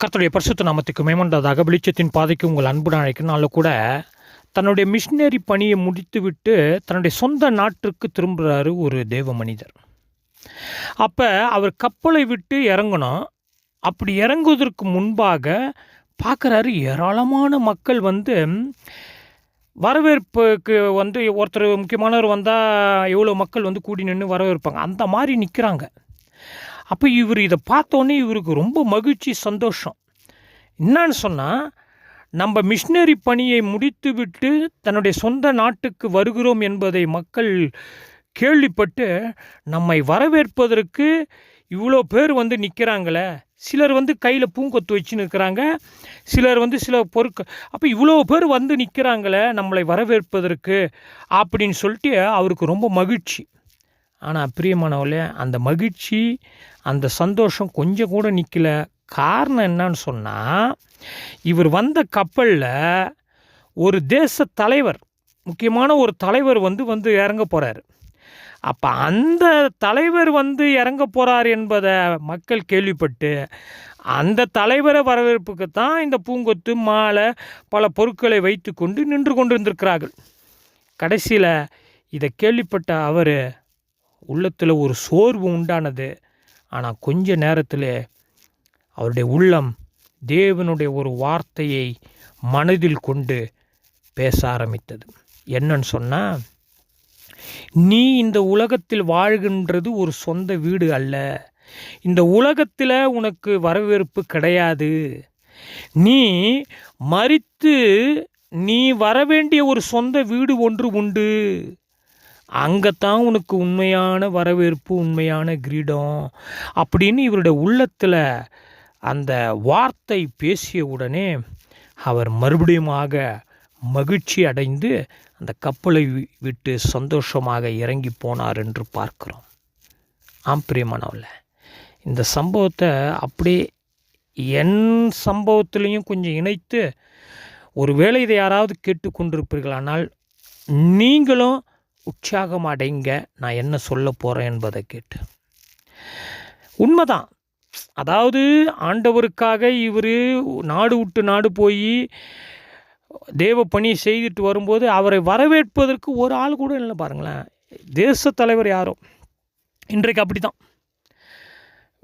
கர்த்தருடைய பரிசுத்த நாமத்துக்கு மேம்பட்டதாக வெளிச்சத்தின் பாதைக்கு உங்கள் அன்பு அழைக்கிறனால கூட தன்னுடைய மிஷினரி பணியை முடித்துவிட்டு தன்னுடைய சொந்த நாட்டிற்கு திரும்புகிறாரு ஒரு தேவ மனிதர். அப்போ அவர் கப்பலை விட்டு இறங்கணும். அப்படி இறங்குவதற்கு முன்பாக பார்க்குறாரு ஏராளமான மக்கள் வந்து வரவேற்புக்கு வந்து ஒருத்தர் முக்கியமானவர் வந்தால் எவ்வளோ மக்கள் வந்து கூடி நின்று வரவேற்பாங்க. அந்த மாதிரி நிற்கிறாங்க அப்போ இவர் இதை பார்த்தோன்னே இவருக்கு ரொம்ப மகிழ்ச்சி சந்தோஷம். என்னன்னு சொன்னால் நம்ம மிஷினரி பணியை முடித்துவிட்டு தன்னுடைய சொந்த நாட்டுக்கு வருகிறோம் என்பதை மக்கள் கேள்விப்பட்டு நம்மை வரவேற்பதற்கு இவ்வளோ பேர் வந்து நிற்கிறாங்களே சிலர் வந்து கையில் பூங்கொத்து வச்சு நிற்கிறாங்க சிலர் வந்து சில பொருட்கள் அப்போ இவ்வளோ பேர் வந்து நிற்கிறாங்களே நம்மளை வரவேற்பதற்கு அப்படின்னு சொல்லிட்டு அவருக்கு ரொம்ப மகிழ்ச்சி. ஆனால் பிரியமானவர்களே அந்த மகிழ்ச்சி அந்த சந்தோஷம் கொஞ்சம் கூட நிற்கல காரணம் என்னன்னு சொன்னால் இவர் வந்த கப்பலில் ஒரு தேச தலைவர் முக்கியமான ஒரு தலைவர் வந்து வந்து இறங்க போகிறாரு அப்போ அந்த தலைவர் வந்து இறங்க போகிறார் என்பதை மக்கள் கேள்விப்பட்டு அந்த தலைவரை வரவேற்புக்கு தான் இந்த பூங்கொத்து மாலை பல பொருட்களை வைத்து கொண்டு நின்று கொண்டிருந்திருக்கிறார்கள். கடைசியில் இதை கேள்விப்பட்ட அவர் உள்ளத்தில் ஒரு சோர்வு உண்டானது. ஆனால் கொஞ்ச நேரத்தில் அவருடைய உள்ளம் தேவனுடைய ஒரு வார்த்தையை மனதில் கொண்டு பேச ஆரம்பித்தது. என்னன்னு சொன்னால் நீ இந்த உலகத்தில் வாழ்கின்றது ஒரு சொந்த வீடு அல்ல. இந்த உலகத்தில் உனக்கு வரவேற்பு கிடையாது. நீ மறித்து நீ வரவேண்டிய ஒரு சொந்த வீடு ஒன்று உண்டு. அங்கத்தான் உனக்கு உண்மையான வரவேற்பு உண்மையான கிரீடம் அப்படின்னு இவருடைய உள்ளத்தில் அந்த வார்த்தை பேசிய உடனே அவர் மறுபடியுமாக மகிழ்ச்சி அடைந்து அந்த கப்பலை விட்டு சந்தோஷமாக இறங்கி போனார் என்று பார்க்கிறோம். ஆம் பிரியமானவில் இந்த சம்பவத்தை அப்படியே என் சம்பவத்திலையும் கொஞ்சம் இணைத்து ஒருவேளை இதை யாராவது கேட்டுக்கொண்டிருப்பீர்களானால் நீங்களும் உற்சாகம் அடைங்க நான் என்ன சொல்ல போகிறேன் என்பதை கேட்டு. உண்மைதான். அதாவது ஆண்டவருக்காக இவர் நாடு விட்டு நாடு போய் தேவ பணி செய்துட்டு வரும்போது அவரை வரவேற்பதற்கு ஒரு ஆள் கூட இல்லை பாருங்களேன். தேச தலைவர் யாரோ? இன்றைக்கு அப்படி தான்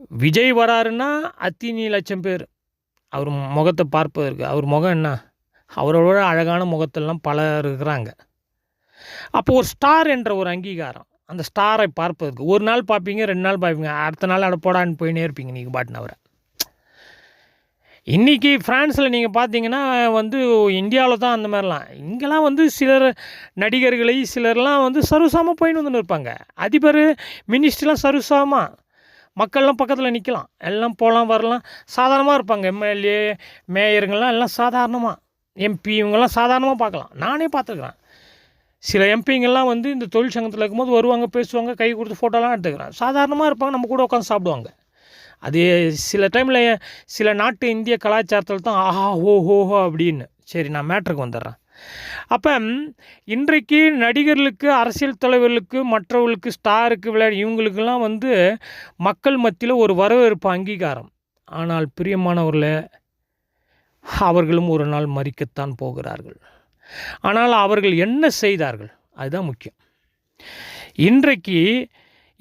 விஜய் வராருன்னா அத்தினி லட்சம் பேர். அவர் முகத்தை பார்ப்பதற்கு அவர் முகம் என்ன? அவரோட அழகான முகத்தெல்லாம் பலர் இருக்கிறாங்க. அப்போ ஒரு ஸ்டார் என்ற ஒரு அங்கீகாரம். அந்த ஸ்டாரை பார்ப்பதற்கு. ஒரு நாள் பார்ப்பீங்க ரெண்டு நாள் பார்ப்பீங்க. அடுத்த நாள் அட போடான்னு போயினே இருப்பீங்க நீங்கள் பாட்டின அவரை. இன்றைக்கி ஃப்ரான்ஸில் நீங்கள் பார்த்தீங்கன்னா வந்து இந்தியாவில் தான் அந்த மாதிரிலாம். இங்கெல்லாம் வந்து சிலர் நடிகர்களை சிலர்லாம் வந்து சருசாமல் போயின்னு வந்துன்னு இருப்பாங்க. அதிபர் மினிஸ்ட்ரிலாம் சர்வசாமாக மக்கள்லாம் பக்கத்தில் நிற்கலாம் எல்லாம் போகலாம் வரலாம். சாதாரணமாக இருப்பாங்க. எம்எல்ஏ மேயருங்கள்லாம் எல்லாம் சாதாரணமாக எம்பி இவங்கெல்லாம் சாதாரணமாக பார்க்கலாம். நானே பார்த்துருக்குறேன். சில எம்பிங்கெல்லாம் வந்து இந்த தொழிற்சங்கத்தில் இருக்கும்போது வருவாங்க பேசுவாங்க கை கொடுத்து ஃபோட்டோலாம் எடுத்துக்கிறாங்க. சாதாரணமாக இருப்பாங்க நம்ம கூட உட்காந்து சாப்பிடுவாங்க. அது சில டைமில் சில நாட்டு இந்திய கலாச்சாரத்தில் தான் ஆஹா ஹோ ஹோ ஹோ அப்படின்னு. சரி நான் மேட்ருக்கு வந்துடுறேன். அப்போ இன்றைக்கு நடிகர்களுக்கு அரசியல் தலைவர்களுக்கு மற்றவர்களுக்கு ஸ்டாருக்கு விளையாடி இவங்களுக்கெல்லாம் வந்து மக்கள் மத்தியில் ஒரு வரவேற்பு அங்கீகாரம். ஆனால் பிரியமானவர்களை அவர்களும் ஒரு நாள் மறிக்கத்தான் போகிறார்கள். ஆனால் அவர்கள் என்ன செய்தார்கள்? அதுதான் முக்கியம். இன்றைக்கு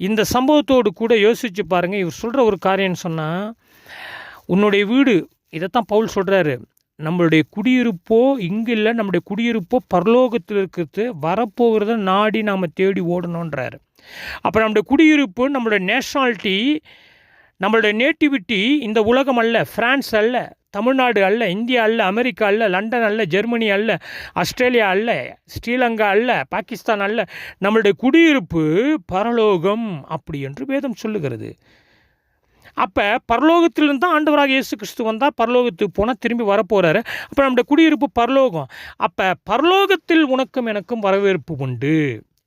இந்த சம்பவத்தோடு கூட யோசித்து பாருங்கள் இவர் சொல்கிற ஒரு காரியம்னு சொன்னால் உன்னுடைய வீடு இதைத்தான் பவுல் சொல்கிறாரு நம்மளுடைய குடியிருப்போ இங்கே இல்லை நம்முடைய குடியிருப்போ பரலோகத்தில் இருக்கிறது வரப்போகிறத நாடி நாம் தேடி ஓடணுன்றாரு அப்போ நம்முடைய குடியிருப்பு நம்மளுடைய நேஷ்னாலிட்டி நம்மளுடைய நேட்டிவிட்டி இந்த உலகம் அல்ல ஃப்ரான்ஸ் அல்ல. தமிழ்நாடு அல்ல இந்தியா அல்ல அமெரிக்கா அல்ல லண்டன் அல்ல ஜெர்மனி அல்ல ஆஸ்திரேலியா அல்ல ஸ்ரீலங்கா அல்ல பாகிஸ்தான் அல்ல. நம்மளுடைய குடியிருப்பு பரலோகம் அப்படி என்று வேதம் சொல்லுகிறது. அப்போ பரலோகத்திலிருந்து தான் ஆண்டவராக இயேசு கிறிஸ்து வந்தால் பரலோகத்துக்கு போனால் திரும்பி வரப்போகிறாரு அப்போ நம்முடைய குடியிருப்பு பரலோகம். அப்போ பரலோகத்தில் உனக்கும் எனக்கும் வரவேற்பு உண்டு.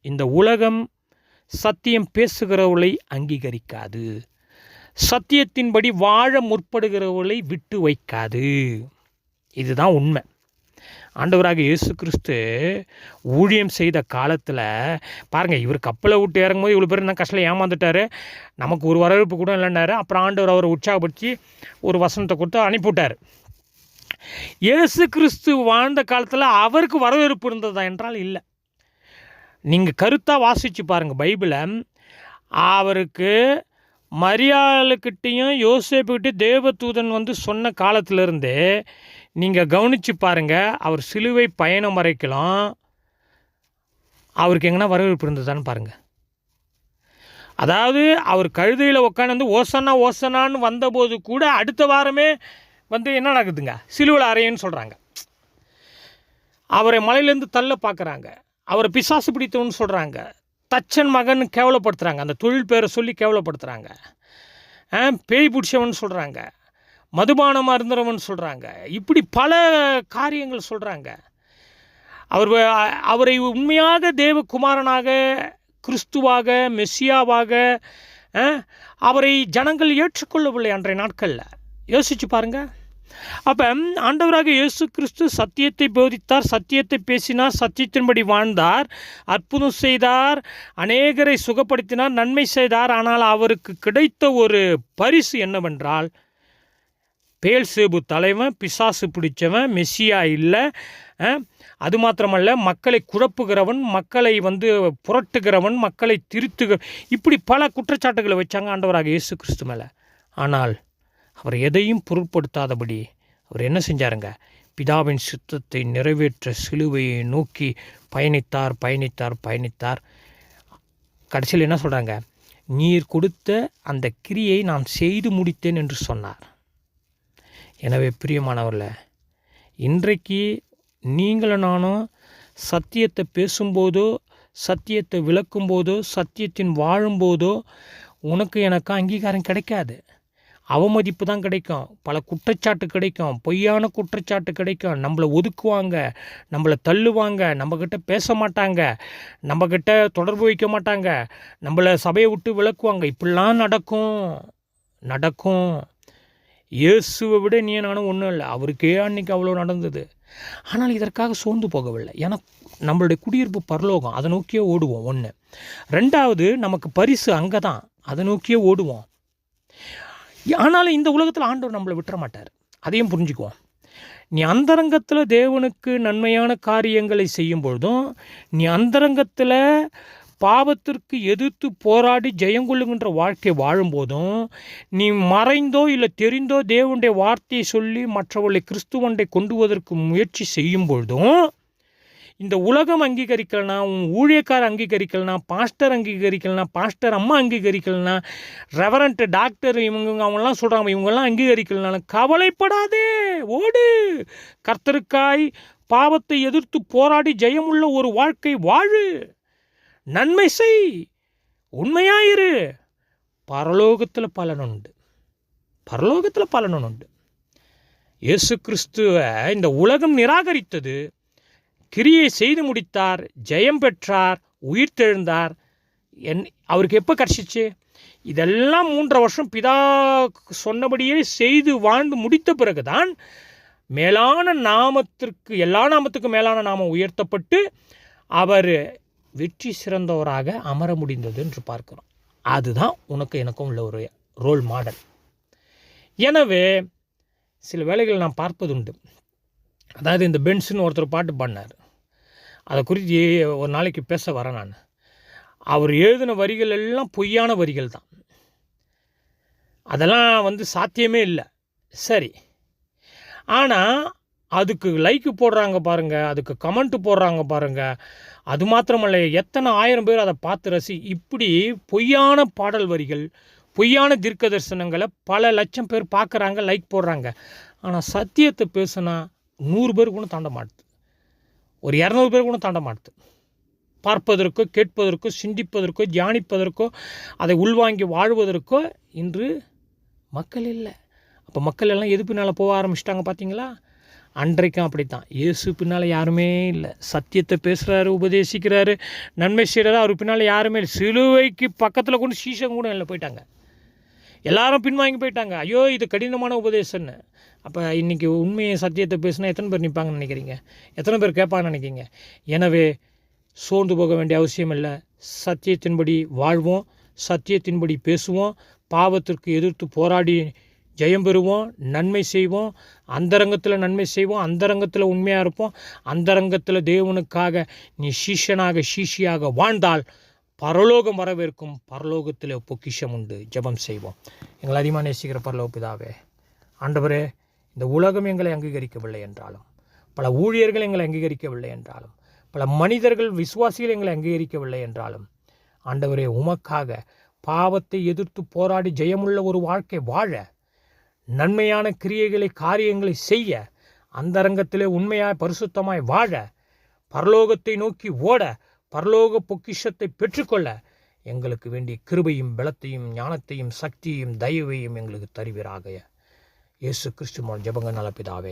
இந்த உலகம் சத்தியம் பேசுகிறவளை அங்கீகரிக்காது. சத்தியத்தின்படி வாழ முற்படுகிறவர்களை விட்டு வைக்காது. இதுதான் உண்மை. ஆண்டவராக இயேசு கிறிஸ்து ஊழியம் செய்த காலத்தில் பாருங்கள் இவர் கப்பலை விட்டு இறங்கும்போது இவ்வளோ பேர் என்ன கஷ்டம் ஏமாந்துட்டார்? நமக்கு ஒரு வரவேற்பு கூட இல்லைன்னாரு. அப்புறம் ஆண்டவர் அவரை உற்சாகப்படுத்தி ஒரு வசனத்தை கொடுத்து அனுப்பிவிட்டார். இயேசு கிறிஸ்து வாழ்ந்த காலத்தில் அவருக்கு வரவேற்பு இருந்ததா என்றால் இல்லை. நீங்கள் கருத்தாக வாசித்து பாருங்கள் பைபிளை. அவருக்கு மரியாளுக்கிட்டேயும் யோசேப்புக்கிட்டே தேவதூதன் வந்து சொன்ன காலத்திலிருந்தே நீங்கள் கவனித்து பாருங்கள் அவர் சிலுவை பயணம் வரைக்கலாம். அவருக்கு எங்கன்னா வரவேற்பு இருந்ததான்னு பாருங்கள் அதாவது அவர் கழுதையில் உட்காந்து ஓசனா ஓசனான்னு வந்தபோது கூட அடுத்த வாரமே வந்து என்ன நடக்குதுங்க? சிலுவில் அறையன்னு சொல்கிறாங்க அவரை மலையிலேருந்து தள்ள பார்க்குறாங்க அவரை பிசாசு பிடித்தவன்னு சொல்கிறாங்க தச்சன் மகன் கேவலப்படுத்துகிறாங்க அந்த தொழில் பேரை சொல்லி கேவலப்படுத்துகிறாங்க ஆ, பேய் பிடிச்சவன் சொல்கிறாங்க மதுபானமாக இருந்தவன் சொல்கிறாங்க இப்படி பல காரியங்கள் சொல்கிறாங்க அவர் அவரை உண்மையாக தேவகுமாரனாக கிறிஸ்துவாக மெஸ்ஸியாவாக ஆ, அவரை ஜனங்கள் ஏற்றுக்கொள்ளவில்லை அன்றைய நாட்களில். யோசிச்சு பாருங்கள் அப்போ ஆண்டவராக இயேசு கிறிஸ்து சத்தியத்தை போதித்தார் சத்தியத்தை பேசினார் சத்தியத்தின்படி வாழ்ந்தார் அற்புதம் செய்தார் அநேகரை சுகப்படுத்தினார் நன்மை செய்தார். ஆனால் அவருக்கு கிடைத்த ஒரு பரிசு என்னவென்றால் பேல்சேபு தலைவன் பிசாசு பிடிச்சவன் மெஸ்ஸியா இல்லை அது மாத்திரமல்ல மக்களை குழப்புகிறவன் மக்களை வந்து புரட்டுகிறவன் மக்களை திருத்துக இப்படி பல குற்றச்சாட்டுகளை வச்சாங்க ஆண்டவராக இயேசு கிறிஸ்து மேலே. ஆனால் அவர் எதையும் பொருட்படுத்தாதபடி அவர் என்ன செஞ்சாருங்க? பிதாவின் சித்தத்தை நிறைவேற்ற சிலுவையை நோக்கி பயணித்தார் பயணித்தார் பயணித்தார். கடைசியில் என்ன சொல்கிறாங்க நீர் கொடுத்த அந்த கிரியை நான் செய்து முடித்தேன் என்று சொன்னார். எனவே பிரியமானவரில் இன்றைக்கு நீங்களும் நானும் சத்தியத்தை பேசும்போதோ சத்தியத்தை விளக்கும்போதோ சத்தியத்தின் வாழும்போதோ உனக்கு எனக்கு அங்கீகாரம் கிடைக்காது. அவமதிப்பு தான் கிடைக்கும். பல குற்றச்சாட்டு கிடைக்கும். பொய்யான குற்றச்சாட்டு கிடைக்கும். நம்மளை ஒதுக்குவாங்க. நம்மளை தள்ளுவாங்க. நம்மக்கிட்ட பேச மாட்டாங்க. நம்மக்கிட்ட தொடர்பு வைக்க மாட்டாங்க. நம்மளை சபையை விட்டு விளக்குவாங்க இப்படிலாம் நடக்கும். நடக்கும். இயேசுவை விட நீ நானும் ஒன்றும் இல்லை. அவருக்கே அன்னைக்கு அவ்வளோ நடந்தது. ஆனால் இதற்காக சோர்ந்து போகவில்லை. ஏன்னா நம்மளுடைய குடியிருப்பு பரலோகம். அதை நோக்கியே ஓடுவோம். ஒன்று ரெண்டாவது நமக்கு பரிசு அங்கே தான் அதை நோக்கியே ஓடுவோம். ஆனாலும் இந்த உலகத்தில் ஆண்டவர் நம்மளை விட்டுற மாட்டார் அதையும் புரிஞ்சுக்குவோம். நீ அந்தரங்கத்தில் தேவனுக்கு நன்மையான காரியங்களை செய்யும் பொழுதும் நீ அந்தரங்கத்தில் பாவத்திற்கு எதிர்த்து போராடி ஜெயங்கொள்ளுகின்ற வாழ்க்கை வாழும்போதும் நீ மறைந்தோ இல்லை தெரிந்தோ தேவனுடைய வார்த்தையை சொல்லி மற்றவர்களை கிறிஸ்துவண்டை கொண்டுவதற்கு முயற்சி செய்யும் பொழுதும் இந்த உலகம் அங்கீகரிக்கலனா உன் ஊழியக்கார் அங்கீகரிக்கலனா பாஸ்டர் அங்கீகரிக்கலனா பாஸ்டர் அம்மா அங்கீகரிக்கலனா ரெவரண்ட் டாக்டர் இவங்க அவங்கெல்லாம் சொல்கிறாங்க இவங்கெல்லாம் அங்கீகரிக்கலனாலும் கவலைப்படாதே ஓடு. கர்த்தருக்காய் பாவத்தை எதிர்த்து போராடி ஜெயமுள்ள ஒரு வாழ்க்கை வாழு. நன்மை செய். உண்மையாயிரு. பரலோகத்தில் பலனுண்டு பரலோகத்தில் பலனுண்டு இயேசு கிறிஸ்துவை இந்த உலகம் நிராகரித்தது கிரியை செய்து முடித்தார் ஜெயம் பெற்றார் உயிர்த்தெழுந்தார். என் அவருக்கு எப்போ கர்ஷிச்சு இதெல்லாம் மூன்றரை வருஷம் பிதா சொன்னபடியே செய்து வாழ்ந்து முடித்த பிறகுதான் மேலான நாமத்திற்கு எல்லா நாமத்துக்கும் மேலான நாமம் உயர்த்தப்பட்டு அவர் வெற்றி சிறந்தவராக அமர முடிந்தது என்று பார்க்கிறோம். அதுதான் உனக்கு எனக்கும் உள்ள ஒரு ரோல் மாடல் எனவே சில வேளைகள் நான் பார்ப்பதுண்டு. அதாவது இந்த பென்ஸ்னு ஒருத்தர் பாட்டு பாடினார். அதை குறித்து ஒரு நாளைக்கு பேச வரேன் நான். அவர் எழுதின வரிகள் எல்லாம் பொய்யான வரிகள் தான். அதெல்லாம் வந்து சாத்தியமே இல்லை. சரி. ஆனால் அதுக்கு லைக்கு போடுறாங்க பாருங்கள் அதுக்கு கமெண்ட்டு போடுறாங்க பாருங்கள் அது மாத்திரமல்ல எத்தனை ஆயிரம் பேர் அதை பார்த்து ரசி இப்படி பொய்யான பாடல் வரிகள் பொய்யான தீர்க்க தரிசனங்களை பல லட்சம் பேர் பார்க்குறாங்க லைக் போடுறாங்க. ஆனால் சத்தியத்தை பேசுனா நூறு பேர் கூட தாண்ட மாட்டுது. ஒரு இரநூறு பேர் கூட தாண்ட மாட்டுது. பார்ப்பதற்கோ கேட்பதற்கோ சிந்திப்பதற்கோ தியானிப்பதற்கோ அதை உள்வாங்கி வாழ்வதற்கோ இன்று மக்கள் இல்லை. அப்போ மக்கள் எல்லாம் எது பின்னால் போக ஆரம்பிச்சிட்டாங்க பார்த்தீங்களா அன்றைக்கும் அப்படித்தான். இயேசு பின்னால் யாருமே இல்லை. சத்தியத்தை பேசுகிறாரு உபதேசிக்கிறாரு நன்மை செய்கிறாரு அவர் பின்னால் யாருமே இல்லை. சிலுவைக்கு பக்கத்தில் கொண்டு சீசம் கூட இல்லை போயிட்டாங்க. எல்லாரும் பின்வாங்கி போயிட்டாங்க. ஐயோ இது கடினமான உபதேசம்னு. அப்போ இன்றைக்கி உண்மையை சத்தியத்தை பேசினா எத்தனை பேர் நிற்பாங்கன்னு நினைக்கிறீங்க? எத்தனை பேர் கேட்பாங்கன்னு நினைக்கிறீங்க? எனவே சோர்ந்து போக வேண்டிய அவசியம் இல்லை. சத்தியத்தின்படி வாழ்வோம் சத்தியத்தின்படி பேசுவோம் பாவத்திற்கு எதிர்த்து போராடி ஜெயம் பெறுவோம் நன்மை செய்வோம் அந்தரங்கத்தில் நன்மை செய்வோம் அந்தரங்கத்தில் உண்மையாக இருப்போம் அந்தரங்கத்தில் தேவனுக்காக நீ சீஷனாக சீஷியாக வாழ்ந்தால் பரலோகம் வரவேற்கும் பரலோகத்தில் பொக்கிஷம் உண்டு ஜெபம் செய்வோம். எங்களை அதிகமாக நேசிக்கிற பரலோக பிதாவே ஆண்டவரே இந்த உலகம் எங்களை அங்கீகரிக்கவில்லை என்றாலும் பல ஊழியர்கள் எங்களை அங்கீகரிக்கவில்லை என்றாலும் பல மனிதர்கள் விசுவாசிகள் எங்களை அங்கீகரிக்கவில்லை என்றாலும் ஆண்டவரே உமக்காக பாவத்தை எதிர்த்து போராடி ஜெயமுள்ள ஒரு வாழ்க்கை வாழ நன்மையான கிரியைகளை காரியங்களை செய்ய அந்தரங்கத்திலே உண்மையாய் பரிசுத்தமாய் வாழ பரலோகத்தை நோக்கி ஓட பரலோக பொக்கிஷத்தை பெற்றுக்கொள்ள எங்களுக்கு வேண்டிய கிருபையும் பலத்தையும் ஞானத்தையும் சக்தியையும் தயவையும் எங்களுக்கு தருவீராக. இயேசு கிறிஸ்து மூலம் ஜெபங்க நல பிதாவே.